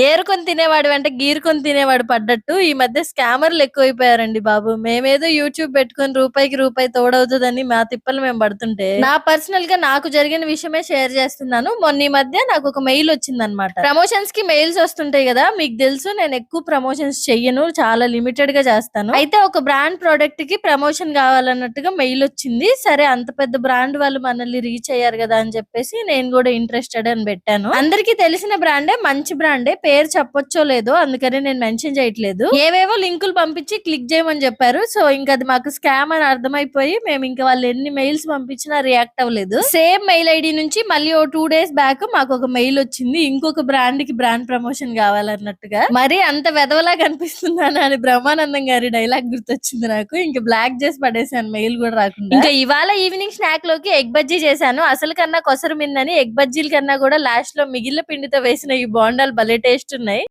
ఏరుకొని తినేవాడు అంటే గీరుకొని తినేవాడు పడ్డట్టు ఈ మధ్య స్కామర్లు ఎక్కువైపోయారండి బాబు. మేమేదో యూట్యూబ్ పెట్టుకొని రూపాయికి రూపాయి తోడవుతుందని మా తిప్పలు మేము పడుతుంటే నా పర్సనల్గా నాకు జరిగిన విషయమే షేర్ చేస్తున్నాను. మొన్న ఈ మధ్య నాకు ఒక మెయిల్ వచ్చింది అనమాట ప్రమోషన్స్కి మెయిల్స్ వస్తుంటాయి కదా మీకు తెలుసు నేను ఎక్కువ ప్రమోషన్స్ చెయ్యను చాలా లిమిటెడ్గా చేస్తాను. అయితే ఒక బ్రాండ్ ప్రోడక్ట్కి ప్రమోషన్ కావాలన్నట్టుగా మెయిల్ వచ్చింది. సరే అంత పెద్ద బ్రాండ్ వాళ్ళు మనల్ని రీచ్ అయ్యారు కదా అని చెప్పేసి నేను కూడా ఇంట్రెస్టెడ్ అని పెట్టాను. అందరికీ తెలిసిన బ్రాండే మంచి బ్రాండే పేరు చెప్పొచ్చో లేదో అందుకని నేను మెన్షన్ చేయట్లేదు. ఏవేవో లింకులు పంపించి క్లిక్ చేయమని చెప్పారు. సో ఇంకా అది మాకు స్కామ్ అని అర్థమైపోయి మేము ఇంకా వాళ్ళు ఎన్ని మెయిల్స్ పంపించినా రియాక్ట్ అవ్వలేదు. సేమ్ మెయిల్ ఐడి నుంచి మళ్ళీ ఓ టూ డేస్ బ్యాక్ మాకు ఒక మెయిల్ వచ్చింది. ఇంకొక బ్రాండ్కి బ్రాండ్ ప్రమోషన్ కావాలన్నట్టుగా. మరి అంత వెదవలా కనిపిస్తున్నాను అని బ్రహ్మానందం గారి డైలాగ్ గుర్తొచ్చింది నాకు. ఇంకా బ్లాక్ చేసి పడేసాను మెయిల్ కూడా రాకుండా. ఇంకా ఇవాళ ఈవినింగ్ స్నాక్లోకి ఎగ్ బజ్జీ చేశాను. అసలు కన్నా కొసరు మిందని ఎగ్ బజ్జీల కన్నా కూడా లాస్ట్లో మిగిలిన పిండితో వేసిన ఈ బోండాలు భలే టేస్ట్ ఉన్నాయి.